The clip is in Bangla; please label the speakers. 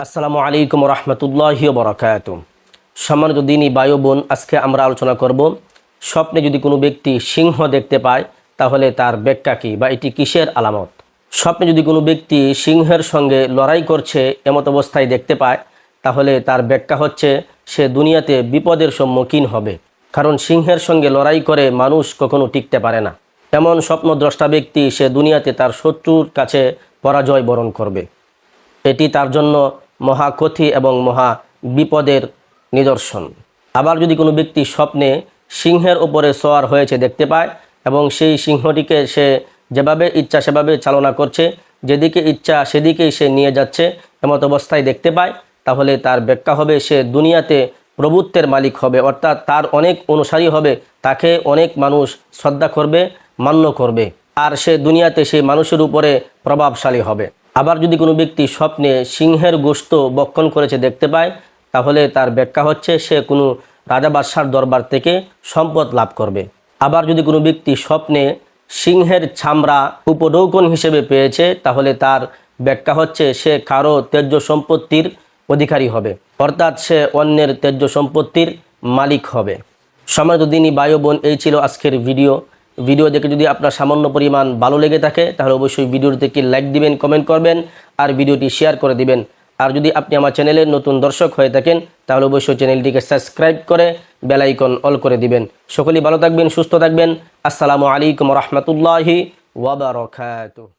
Speaker 1: আসসালামু আলাইকুম রহমতুল্লাহ বরকাত সম্মানিত দিনী বায়ু বোন, আজকে আমরা আলোচনা করব স্বপ্নে যদি কোনো ব্যক্তি সিংহ দেখতে পায়, তাহলে তার ব্যাখ্যা কী বা এটি কিসের আলামত? স্বপ্নে যদি কোনো ব্যক্তি সিংহের সঙ্গে লড়াই করছে, এমত অবস্থায় দেখতে পায়, তাহলে তার ব্যাখ্যা হচ্ছে, সে দুনিয়াতে বিপদের সম্মুখীন হবে। কারণ সিংহের সঙ্গে লড়াই করে মানুষ কখনো টিকতে পারে না। এমন স্বপ্নদ্রষ্টা ব্যক্তি সে দুনিয়াতে তার শত্রুর কাছে পরাজয় বরণ করবে। এটি তার জন্য মহা ক্ষতি এবং মহা বিপদের নিদর্শন। আবার যদি কোনো ব্যক্তি স্বপ্নে সিংহের উপরে সোয়ার হয়েছে দেখতে পায় এবং সেই সিংহটিকে সে যেভাবে ইচ্ছা সেভাবে চালনা করছে, যেদিকে ইচ্ছা সেদিকেই সে নিয়ে যাচ্ছে, এমত অবস্থায় দেখতে পায়, তাহলে তার ব্যাখ্যা হবে সে দুনিয়াতে প্রভুত্বের মালিক হবে, অর্থাৎ তার অনেক অনুসারী হবে, তাকে অনেক মানুষ শ্রদ্ধা করবে, মান্য করবে, আর সে দুনিয়াতে সেই মানুষের উপরে প্রভাবশালী হবে। আবার যদি কোনো ব্যক্তি স্বপ্নে সিংহের গোস্ত বক্ষণ করেছে দেখতে পায়, তাহলে তার ব্যাখ্যা হচ্ছে সে কোনো রাজা বাদশার দরবার থেকে সম্পদ লাভ করবে। আবার যদি কোনো ব্যক্তি স্বপ্নে সিংহের ছামড়া উপঢৌকন হিসেবে পেয়েছে, তাহলে তার ব্যাখ্যা হচ্ছে সে কারও তেজ্য সম্পত্তির অধিকারী হবে, অর্থাৎ সে অন্যের তেজ্য সম্পত্তির মালিক হবে। সমাজ দিনী বায়ু বোন, এই ছিল আজকের ভিডিও। ভিডিও দেখে যদি আপনার সামান্য পরিমাণ ভালো লেগে থাকে, তাহলে অবশ্যই ভিডিওটিতে একটি লাইক দিবেন কমেন্ট করবেন, আর ভিডিওটি শেয়ার করে দিবেন। আর যদি আপনি আমার চ্যানেলের নতুন দর্শক হয়ে থাকেন, তাহলে অবশ্যই চ্যানেলটিকে সাবস্ক্রাইব করে বেলাইকন অল করে দিবেন। সকলেই ভালো থাকবেন, সুস্থ থাকবেন। আসসালামু আলাইকুম রহমতুল্লাহি ওয়াবারকাতুহ